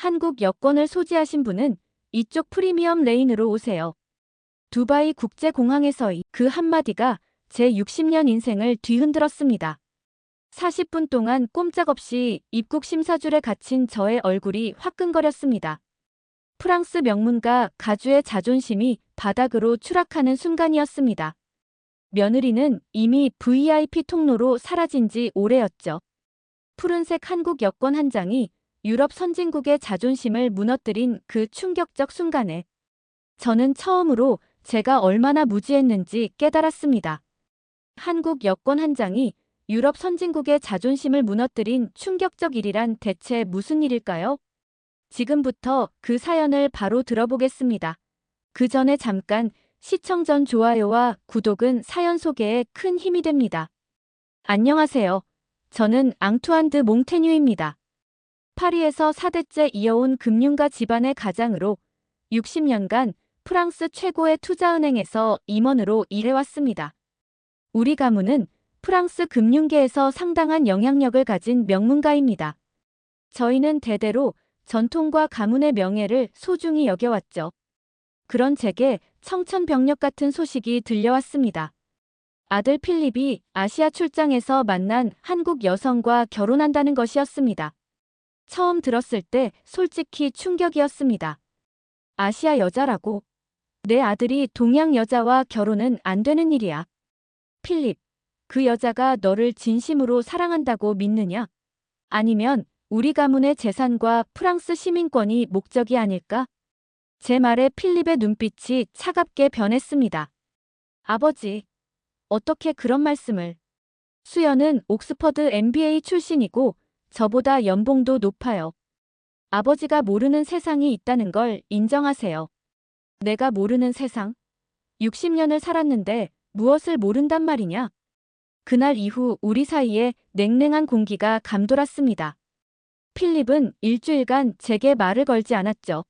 한국 여권을 소지하신 분은 이쪽 프리미엄 레인으로 오세요. 두바이 국제공항에서의 그 한마디가 제 60년 인생을 뒤흔들었습니다. 40분 동안 꼼짝없이 입국 심사줄에 갇힌 저의 얼굴이 화끈거렸습니다. 프랑스 명문가 가주의 자존심이 바닥으로 추락하는 순간이었습니다. 며느리는 이미 VIP 통로로 사라진 지 오래였죠. 푸른색 한국 여권 한 장이 유럽 선진국의 자존심을 무너뜨린 그 충격적 순간에 저는 처음으로 제가 얼마나 무지했는지 깨달았습니다. 한국 여권 한 장이 유럽 선진국의 자존심을 무너뜨린 충격적 일이란 대체 무슨 일일까요? 지금부터 그 사연을 바로 들어보겠습니다. 그 전에 잠깐 시청 전 좋아요와 구독은 사연 소개에 큰 힘이 됩니다. 안녕하세요. 저는 앙투안 드 몽테뉴입니다. 파리에서 4대째 이어온 금융가 집안의 가장으로 60년간 프랑스 최고의 투자은행에서 임원으로 일해왔습니다. 우리 가문은 프랑스 금융계에서 상당한 영향력을 가진 명문가입니다. 저희는 대대로 전통과 가문의 명예를 소중히 여겨왔죠. 그런 제게 청천벽력 같은 소식이 들려왔습니다. 아들 필립이 아시아 출장에서 만난 한국 여성과 결혼한다는 것이었습니다. 처음 들었을 때 솔직히 충격이었습니다. 아시아 여자라고? 내 아들이 동양 여자와 결혼은 안 되는 일이야. 필립, 그 여자가 너를 진심으로 사랑한다고 믿느냐? 아니면 우리 가문의 재산과 프랑스 시민권이 목적이 아닐까? 제 말에 필립의 눈빛이 차갑게 변했습니다. 아버지, 어떻게 그런 말씀을? 수연은 옥스퍼드 MBA 출신이고 저보다 연봉도 높아요. 아버지가 모르는 세상이 있다는 걸 인정하세요. 내가 모르는 세상? 60년을 살았는데 무엇을 모른단 말이냐? 그날 이후 우리 사이에 냉랭한 공기가 감돌았습니다. 필립은 일주일간 제게 말을 걸지 않았죠.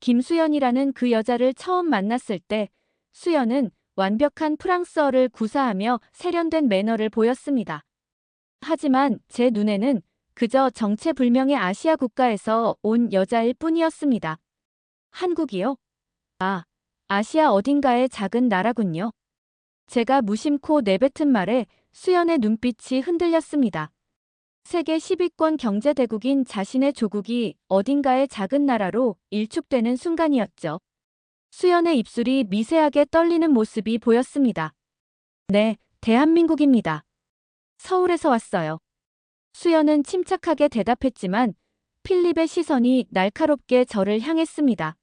김수연이라는 그 여자를 처음 만났을 때 수연은 완벽한 프랑스어를 구사하며 세련된 매너를 보였습니다. 하지만 제 눈에는 그저 정체불명의 아시아 국가에서 온 여자일 뿐이었습니다. 한국이요? 아, 아시아 어딘가의 작은 나라군요. 제가 무심코 내뱉은 말에 수연의 눈빛이 흔들렸습니다. 세계 10위권 경제대국인 자신의 조국이 어딘가의 작은 나라로 일축되는 순간이었죠. 수연의 입술이 미세하게 떨리는 모습이 보였습니다. 네, 대한민국입니다. 서울에서 왔어요. 수연은 침착하게 대답했지만 필립의 시선이 날카롭게 저를 향했습니다.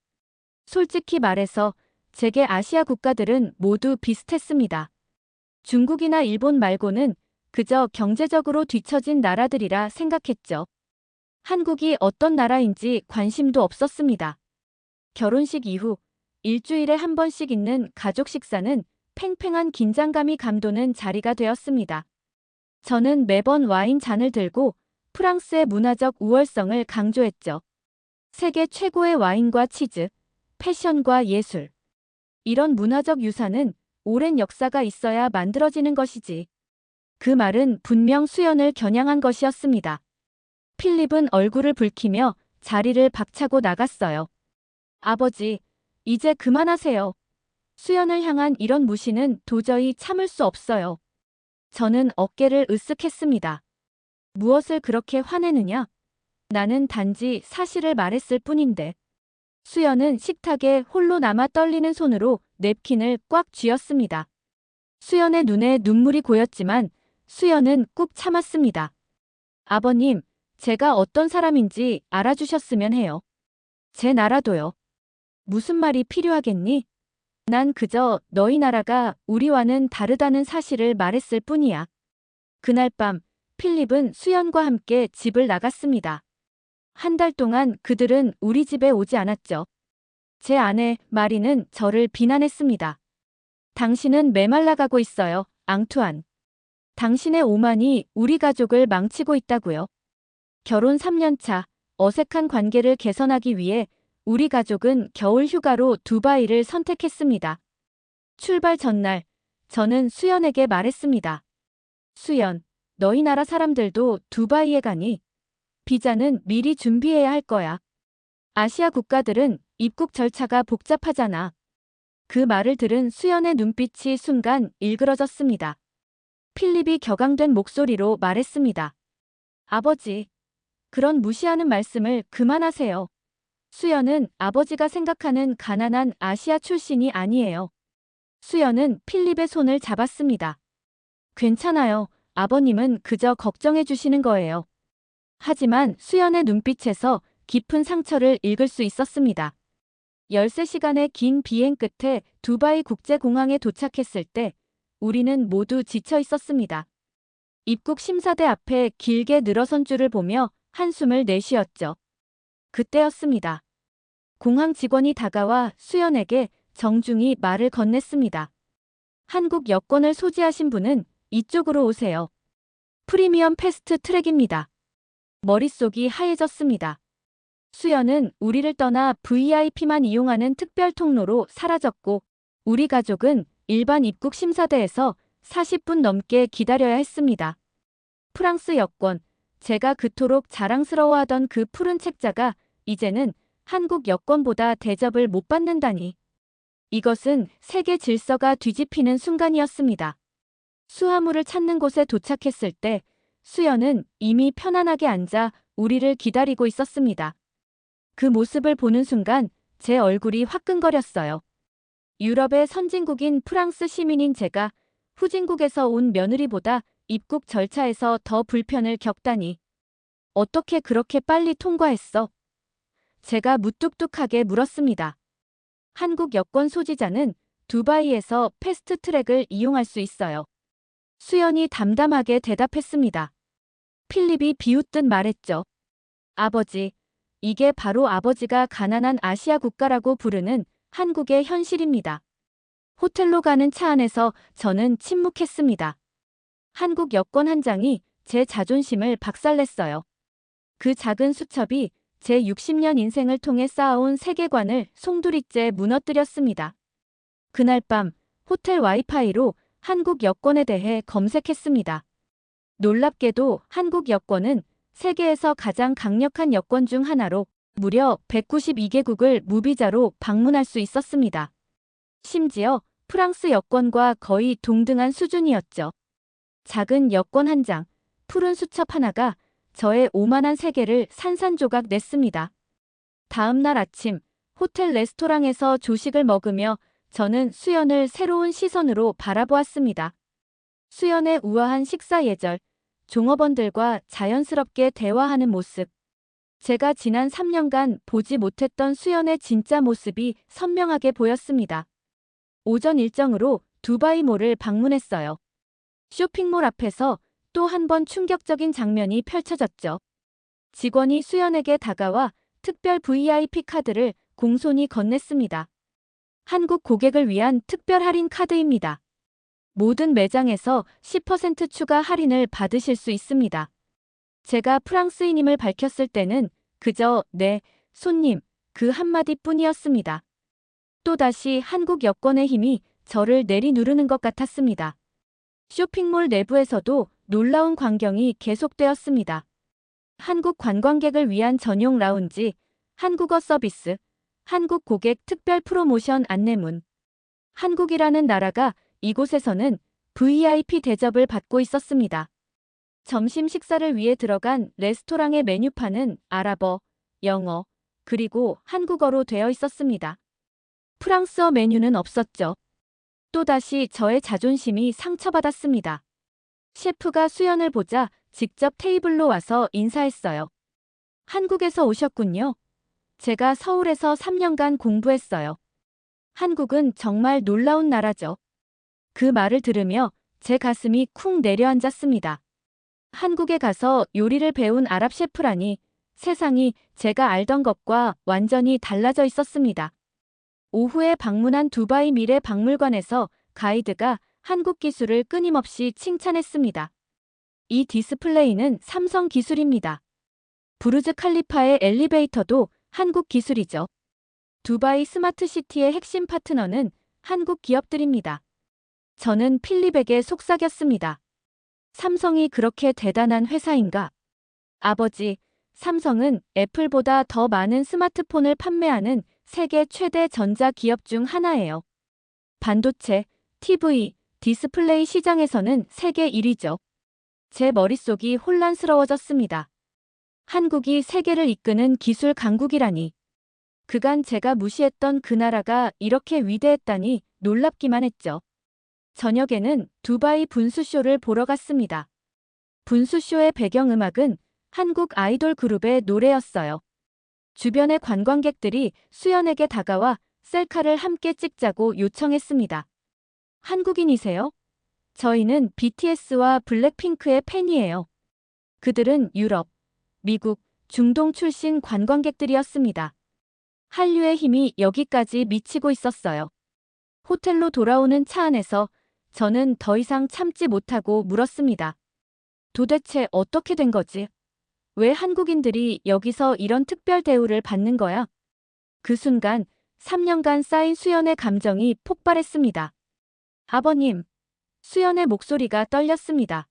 솔직히 말해서 제게 아시아 국가들은 모두 비슷했습니다. 중국이나 일본 말고는 그저 경제적으로 뒤처진 나라들이라 생각했죠. 한국이 어떤 나라인지 관심도 없었습니다. 결혼식 이후 일주일에 한 번씩 있는 가족 식사는 팽팽한 긴장감이 감도는 자리가 되었습니다. 저는 매번 와인 잔을 들고 프랑스의 문화적 우월성을 강조했죠. 세계 최고의 와인과 치즈, 패션과 예술. 이런 문화적 유산은 오랜 역사가 있어야 만들어지는 것이지. 그 말은 분명 수연을 겨냥한 것이었습니다. 필립은 얼굴을 붉히며 자리를 박차고 나갔어요. 아버지, 이제 그만하세요. 수연을 향한 이런 무시는 도저히 참을 수 없어요. 저는 어깨를 으쓱했습니다. 무엇을 그렇게 화내느냐? 나는 단지 사실을 말했을 뿐인데. 수연은 식탁에 홀로 남아 떨리는 손으로 냅킨을 꽉 쥐었습니다. 수연의 눈에 눈물이 고였지만 수연은 꾹 참았습니다. 아버님, 제가 어떤 사람인지 알아주셨으면 해요. 제 나라도요. 무슨 말이 필요하겠니? 난 그저 너희 나라가 우리와는 다르다는 사실을 말했을 뿐이야. 그날 밤 필립은 수연과 함께 집을 나갔습니다. 한 달 동안 그들은 우리 집에 오지 않았죠. 제 아내 마리는 저를 비난했습니다. 당신은 메말라가고 있어요, 앙투안. 당신의 오만이 우리 가족을 망치고 있다고요. 결혼 3년 차, 어색한 관계를 개선하기 위해 우리 가족은 겨울 휴가로 두바이를 선택했습니다. 출발 전날, 저는 수연에게 말했습니다. 수연, 너희 나라 사람들도 두바이에 가니? 비자는 미리 준비해야 할 거야. 아시아 국가들은 입국 절차가 복잡하잖아. 그 말을 들은 수연의 눈빛이 순간 일그러졌습니다. 필립이 격앙된 목소리로 말했습니다. 아버지, 그런 무시하는 말씀을 그만하세요. 수연은 아버지가 생각하는 가난한 아시아 출신이 아니에요. 수연은 필립의 손을 잡았습니다. 괜찮아요. 아버님은 그저 걱정해 주시는 거예요. 하지만 수연의 눈빛에서 깊은 상처를 읽을 수 있었습니다. 13시간의 긴 비행 끝에 두바이 국제공항에 도착했을 때 우리는 모두 지쳐 있었습니다. 입국 심사대 앞에 길게 늘어선 줄을 보며 한숨을 내쉬었죠. 그때였습니다. 공항 직원이 다가와 수연에게 정중히 말을 건넸습니다. 한국 여권을 소지하신 분은 이쪽으로 오세요. 프리미엄 패스트 트랙입니다. 머릿속이 하얘졌습니다. 수연은 우리를 떠나 VIP만 이용하는 특별 통로로 사라졌고 우리 가족은 일반 입국 심사대에서 40분 넘게 기다려야 했습니다. 프랑스 여권, 제가 그토록 자랑스러워하던 그 푸른 책자가 이제는 한국 여권보다 대접을 못 받는다니. 이것은 세계 질서가 뒤집히는 순간이었습니다. 수화물을 찾는 곳에 도착했을 때 수연은 이미 편안하게 앉아 우리를 기다리고 있었습니다. 그 모습을 보는 순간 제 얼굴이 화끈거렸어요. 유럽의 선진국인 프랑스 시민인 제가 후진국에서 온 며느리보다 입국 절차에서 더 불편을 겪다니. 어떻게 그렇게 빨리 통과했어? 제가 무뚝뚝하게 물었습니다. 한국 여권 소지자는 두바이에서 패스트 트랙을 이용할 수 있어요. 수연이 담담하게 대답했습니다. 필립이 비웃듯 말했죠. 아버지, 이게 바로 아버지가 가난한 아시아 국가라고 부르는 한국의 현실입니다. 호텔로 가는 차 안에서 저는 침묵했습니다. 한국 여권 한 장이 제 자존심을 박살냈어요. 그 작은 수첩이 제 60년 인생을 통해 쌓아온 세계관을 송두리째 무너뜨렸습니다. 그날 밤 호텔 와이파이로 한국 여권에 대해 검색했습니다. 놀랍게도 한국 여권은 세계에서 가장 강력한 여권 중 하나로 무려 192개국을 무비자로 방문할 수 있었습니다. 심지어 프랑스 여권과 거의 동등한 수준이었죠. 작은 여권 한 장, 푸른 수첩 하나가 저의 오만한 세계를 산산조각 냈습니다. 다음 날 아침 호텔 레스토랑에서 조식을 먹으며 저는 수연을 새로운 시선으로 바라보았습니다. 수연의 우아한 식사 예절, 종업원들과 자연스럽게 대화하는 모습. 제가 지난 3년간 보지 못했던 수연의 진짜 모습이 선명하게 보였습니다. 오전 일정으로 두바이몰을 방문했어요. 쇼핑몰 앞에서 또 한 번 충격적인 장면이 펼쳐졌죠. 직원이 수연에게 다가와 특별 VIP 카드를 공손히 건넸습니다. 한국 고객을 위한 특별 할인 카드입니다. 모든 매장에서 10% 추가 할인을 받으실 수 있습니다. 제가 프랑스인임을 밝혔을 때는 그저 네, 손님, 그 한마디 뿐이었습니다. 또다시 한국 여권의 힘이 저를 내리누르는 것 같았습니다. 쇼핑몰 내부에서도 놀라운 광경이 계속되었습니다. 한국 관광객을 위한 전용 라운지, 한국어 서비스, 한국 고객 특별 프로모션 안내문. 한국이라는 나라가 이곳에서는 VIP 대접을 받고 있었습니다. 점심 식사를 위해 들어간 레스토랑의 메뉴판은 아랍어, 영어, 그리고 한국어로 되어 있었습니다. 프랑스어 메뉴는 없었죠. 또다시 저의 자존심이 상처받았습니다. 셰프가 수연을 보자 직접 테이블로 와서 인사했어요. 한국에서 오셨군요. 제가 서울에서 3년간 공부했어요. 한국은 정말 놀라운 나라죠. 그 말을 들으며 제 가슴이 쿵 내려앉았습니다. 한국에 가서 요리를 배운 아랍 셰프라니 세상이 제가 알던 것과 완전히 달라져 있었습니다. 오후에 방문한 두바이 미래 박물관에서 가이드가 한국 기술을 끊임없이 칭찬했습니다. 이 디스플레이는 삼성 기술입니다. 부르즈 칼리파의 엘리베이터도 한국 기술이죠. 두바이 스마트시티의 핵심 파트너는 한국 기업들입니다. 저는 필립에게 속삭였습니다. 삼성이 그렇게 대단한 회사인가? 아버지, 삼성은 애플보다 더 많은 스마트폰을 판매하는 세계 최대 전자 기업 중 하나예요. 반도체, TV, 디스플레이 시장에서는 세계 1위죠. 제 머릿속이 혼란스러워졌습니다. 한국이 세계를 이끄는 기술 강국이라니. 그간 제가 무시했던 그 나라가 이렇게 위대했다니 놀랍기만 했죠. 저녁에는 두바이 분수쇼를 보러 갔습니다. 분수쇼의 배경음악은 한국 아이돌 그룹의 노래였어요. 주변의 관광객들이 수연에게 다가와 셀카를 함께 찍자고 요청했습니다. 한국인이세요? 저희는 BTS와 블랙핑크의 팬이에요. 그들은 유럽, 미국, 중동 출신 관광객들이었습니다. 한류의 힘이 여기까지 미치고 있었어요. 호텔로 돌아오는 차 안에서 저는 더 이상 참지 못하고 물었습니다. 도대체 어떻게 된 거지? 왜 한국인들이 여기서 이런 특별 대우를 받는 거야? 그 순간 3년간 쌓인 수연의 감정이 폭발했습니다. 아버님, 수연의 목소리가 떨렸습니다.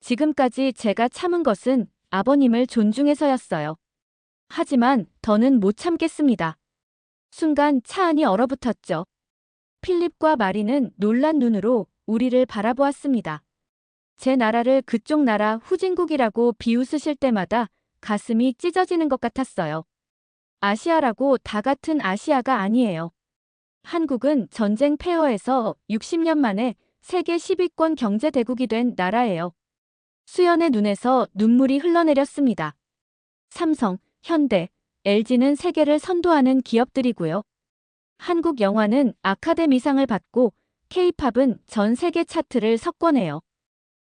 지금까지 제가 참은 것은 아버님을 존중해서였어요. 하지만 더는 못 참겠습니다. 순간 차 안이 얼어붙었죠. 필립과 마리는 놀란 눈으로 우리를 바라보았습니다. 제 나라를 그쪽 나라 후진국이라고 비웃으실 때마다 가슴이 찢어지는 것 같았어요. 아시아라고 다 같은 아시아가 아니에요. 한국은 전쟁 폐허에서 60년 만에 세계 10위권 경제대국이 된 나라예요. 수연의 눈에서 눈물이 흘러내렸습니다. 삼성, 현대, LG는 세계를 선도하는 기업들이고요. 한국 영화는 아카데미상을 받고 K-팝은 전 세계 차트를 석권해요.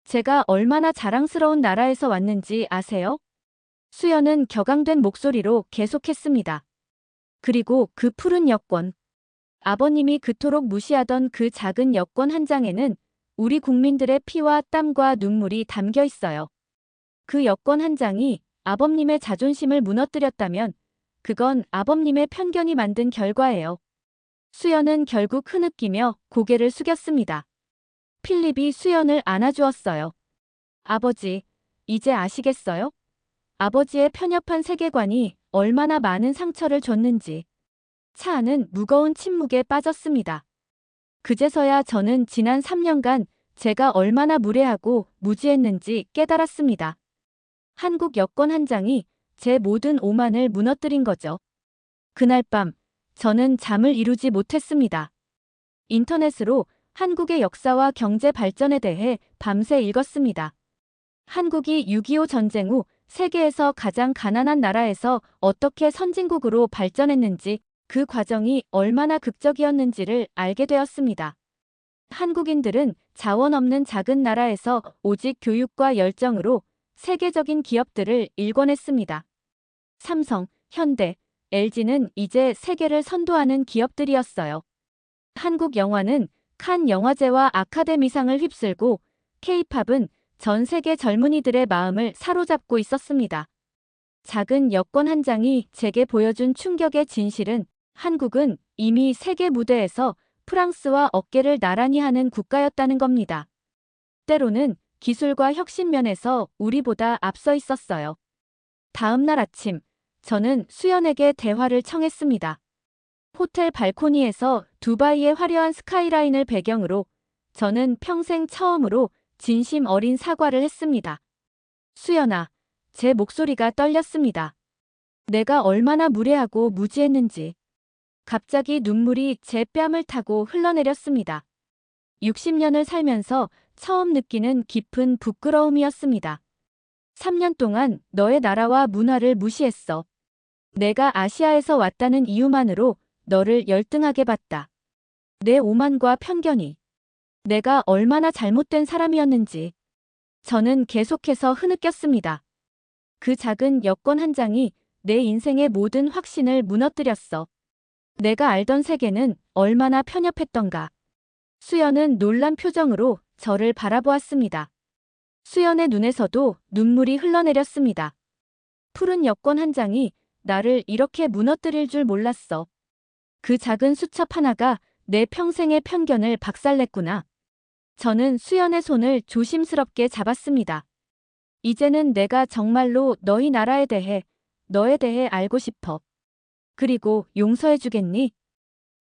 제가 얼마나 자랑스러운 나라에서 왔는지 아세요? 수연은 격앙된 목소리로 계속했습니다. 그리고 그 푸른 여권. 아버님이 그토록 무시하던 그 작은 여권 한 장에는 우리 국민들의 피와 땀과 눈물이 담겨 있어요. 그 여권 한 장이 아버님의 자존심을 무너뜨렸다면 그건 아버님의 편견이 만든 결과예요. 수연은 결국 흐느끼며 고개를 숙였습니다. 필립이 수연을 안아주었어요. 아버지, 이제 아시겠어요? 아버지의 편협한 세계관이 얼마나 많은 상처를 줬는지. 차 안은 무거운 침묵에 빠졌습니다. 그제서야 저는 지난 3년간 제가 얼마나 무례하고 무지했는지 깨달았습니다. 한국 여권 한 장이 제 모든 오만을 무너뜨린 거죠. 그날 밤, 저는 잠을 이루지 못했습니다. 인터넷으로 한국의 역사와 경제 발전에 대해 밤새 읽었습니다. 한국이 6.25 전쟁 후 세계에서 가장 가난한 나라에서 어떻게 선진국으로 발전했는지 그 과정이 얼마나 극적이었는지를 알게 되었습니다. 한국인들은 자원 없는 작은 나라에서 오직 교육과 열정으로 세계적인 기업들을 일궈냈습니다. 삼성, 현대, LG는 이제 세계를 선도하는 기업들이었어요. 한국 영화는 칸 영화제와 아카데미상을 휩쓸고 K-팝은 전 세계 젊은이들의 마음을 사로잡고 있었습니다. 작은 여권 한 장이 제게 보여준 충격의 진실은 한국은 이미 세계 무대에서 프랑스와 어깨를 나란히 하는 국가였다는 겁니다. 때로는 기술과 혁신 면에서 우리보다 앞서 있었어요. 다음 날 아침, 저는 수연에게 대화를 청했습니다. 호텔 발코니에서 두바이의 화려한 스카이라인을 배경으로 저는 평생 처음으로 진심 어린 사과를 했습니다. 수연아, 제 목소리가 떨렸습니다. 내가 얼마나 무례하고 무지했는지. 갑자기 눈물이 제 뺨을 타고 흘러내렸습니다. 60년을 살면서 처음 느끼는 깊은 부끄러움이었습니다. 3년 동안 너의 나라와 문화를 무시했어. 내가 아시아에서 왔다는 이유만으로 너를 열등하게 봤다. 내 오만과 편견이 내가 얼마나 잘못된 사람이었는지 저는 계속해서 흐느꼈습니다. 그 작은 여권 한 장이 내 인생의 모든 확신을 무너뜨렸어. 내가 알던 세계는 얼마나 편협했던가. 수연은 놀란 표정으로 저를 바라보았습니다. 수연의 눈에서도 눈물이 흘러내렸습니다. 푸른 여권 한 장이 나를 이렇게 무너뜨릴 줄 몰랐어. 그 작은 수첩 하나가 내 평생의 편견을 박살냈구나. 저는 수연의 손을 조심스럽게 잡았습니다. 이제는 내가 정말로 너희 나라에 대해, 너에 대해 알고 싶어. 그리고 용서해 주겠니?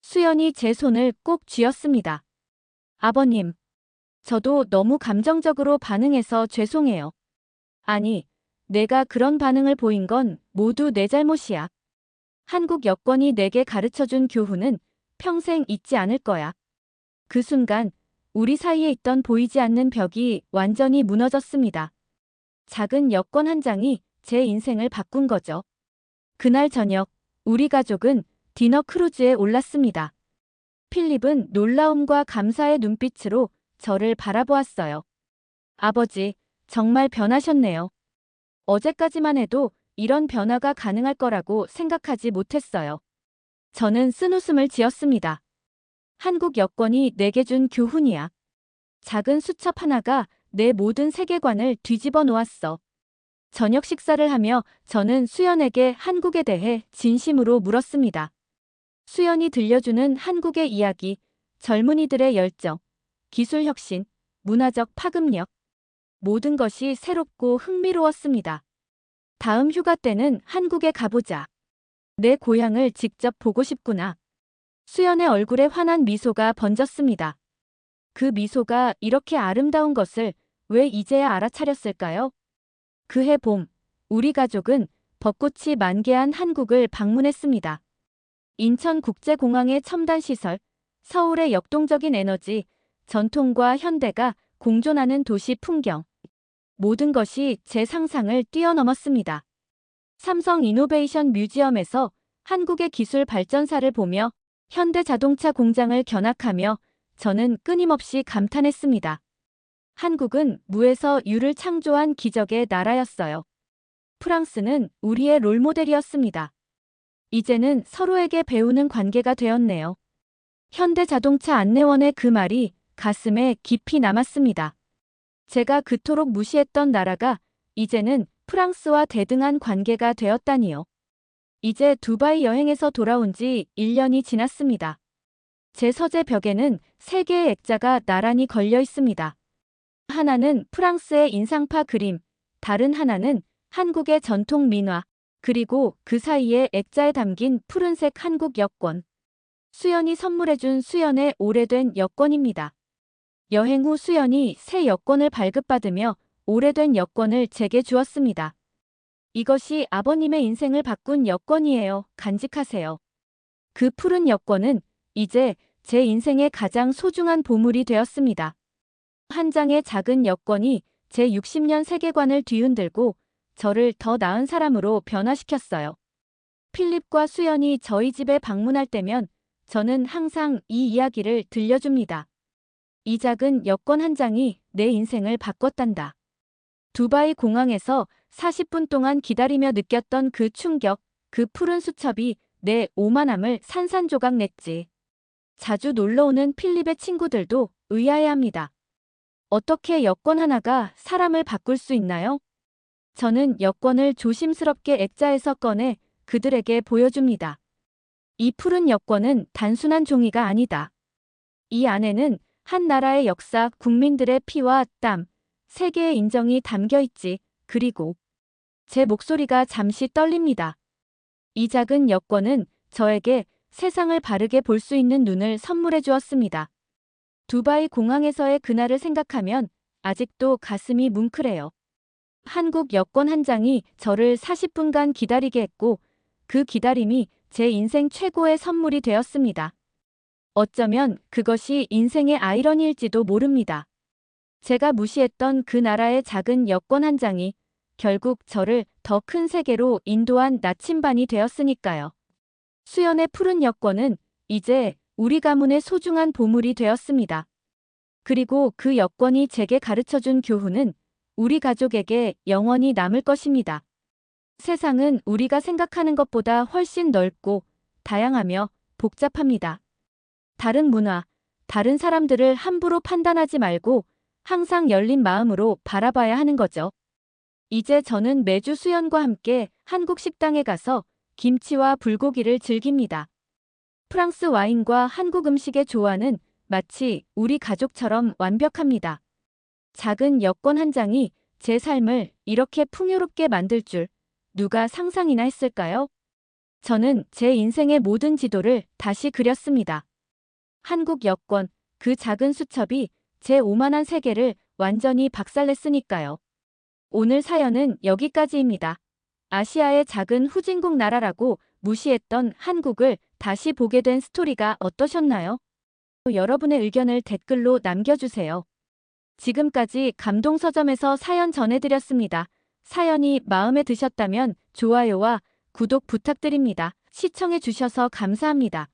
수연이 제 손을 꼭 쥐었습니다. 아버님, 저도 너무 감정적으로 반응해서 죄송해요. 아니, 내가 그런 반응을 보인 건 모두 내 잘못이야. 한국 여권이 내게 가르쳐 준 교훈은 평생 잊지 않을 거야. 그 순간, 우리 사이에 있던 보이지 않는 벽이 완전히 무너졌습니다. 작은 여권 한 장이 제 인생을 바꾼 거죠. 그날 저녁, 우리 가족은 디너 크루즈에 올랐습니다. 필립은 놀라움과 감사의 눈빛으로 저를 바라보았어요. 아버지, 정말 변하셨네요. 어제까지만 해도 이런 변화가 가능할 거라고 생각하지 못했어요. 저는 쓴웃음을 지었습니다. 한국 여권이 내게 준 교훈이야. 작은 수첩 하나가 내 모든 세계관을 뒤집어 놓았어. 저녁 식사를 하며 저는 수연에게 한국에 대해 진심으로 물었습니다. 수연이 들려주는 한국의 이야기, 젊은이들의 열정, 기술 혁신, 문화적 파급력. 모든 것이 새롭고 흥미로웠습니다. 다음 휴가 때는 한국에 가보자. 내 고향을 직접 보고 싶구나. 수연의 얼굴에 환한 미소가 번졌습니다. 그 미소가 이렇게 아름다운 것을 왜 이제야 알아차렸을까요? 그해 봄, 우리 가족은 벚꽃이 만개한 한국을 방문했습니다. 인천국제공항의 첨단시설, 서울의 역동적인 에너지, 전통과 현대가 공존하는 도시 풍경. 모든 것이 제 상상을 뛰어넘었습니다. 삼성 이노베이션 뮤지엄에서 한국의 기술 발전사를 보며 현대 자동차 공장을 견학하며 저는 끊임없이 감탄했습니다. 한국은 무에서 유를 창조한 기적의 나라였어요. 프랑스는 우리의 롤모델이었습니다. 이제는 서로에게 배우는 관계가 되었네요. 현대 자동차 안내원의 그 말이 가슴에 깊이 남았습니다. 제가 그토록 무시했던 나라가 이제는 프랑스와 대등한 관계가 되었다니요. 이제 두바이 여행에서 돌아온 지 1년이 지났습니다. 제 서재 벽에는 세 개의 액자가 나란히 걸려 있습니다. 하나는 프랑스의 인상파 그림, 다른 하나는 한국의 전통 민화, 그리고 그 사이에 액자에 담긴 푸른색 한국 여권. 수연이 선물해준 수연의 오래된 여권입니다. 여행 후 수연이 새 여권을 발급받으며 오래된 여권을 제게 주었습니다. 이것이 아버님의 인생을 바꾼 여권이에요. 간직하세요. 그 푸른 여권은 이제 제 인생의 가장 소중한 보물이 되었습니다. 한 장의 작은 여권이 제 60년 세계관을 뒤흔들고 저를 더 나은 사람으로 변화시켰어요. 필립과 수연이 저희 집에 방문할 때면 저는 항상 이 이야기를 들려줍니다. 이 작은 여권 한 장이 내 인생을 바꿨단다. 두바이 공항에서 40분 동안 기다리며 느꼈던 그 충격, 그 푸른 수첩이 내 오만함을 산산조각 냈지. 자주 놀러오는 필립의 친구들도 의아해합니다. 어떻게 여권 하나가 사람을 바꿀 수 있나요? 저는 여권을 조심스럽게 액자에서 꺼내 그들에게 보여줍니다. 이 푸른 여권은 단순한 종이가 아니다. 이 안에는 한 나라의 역사, 국민들의 피와 땀, 세계의 인정이 담겨 있지. 그리고 제 목소리가 잠시 떨립니다. 이 작은 여권은 저에게 세상을 바르게 볼 수 있는 눈을 선물해 주었습니다. 두바이 공항에서의 그날을 생각하면 아직도 가슴이 뭉클해요. 한국 여권 한 장이 저를 40분간 기다리게 했고 그 기다림이 제 인생 최고의 선물이 되었습니다. 어쩌면 그것이 인생의 아이러니일지도 모릅니다. 제가 무시했던 그 나라의 작은 여권 한 장이 결국 저를 더 큰 세계로 인도한 나침반이 되었으니까요. 수연의 푸른 여권은 이제 우리 가문의 소중한 보물이 되었습니다. 그리고 그 여권이 제게 가르쳐준 교훈은 우리 가족에게 영원히 남을 것입니다. 세상은 우리가 생각하는 것보다 훨씬 넓고 다양하며 복잡합니다. 다른 문화, 다른 사람들을 함부로 판단하지 말고 항상 열린 마음으로 바라봐야 하는 거죠. 이제 저는 매주 수연과 함께 한국 식당에 가서 김치와 불고기를 즐깁니다. 프랑스 와인과 한국 음식의 조화는 마치 우리 가족처럼 완벽합니다. 작은 여권 한 장이 제 삶을 이렇게 풍요롭게 만들 줄 누가 상상이나 했을까요? 저는 제 인생의 모든 지도를 다시 그렸습니다. 한국 여권, 그 작은 수첩이 제 오만한 세계를 완전히 박살냈으니까요. 오늘 사연은 여기까지입니다. 아시아의 작은 후진국 나라라고 무시했던 한국을 다시 보게 된 스토리가 어떠셨나요? 여러분의 의견을 댓글로 남겨주세요. 지금까지 감동서점에서 사연 전해드렸습니다. 사연이 마음에 드셨다면 좋아요와 구독 부탁드립니다. 시청해주셔서 감사합니다.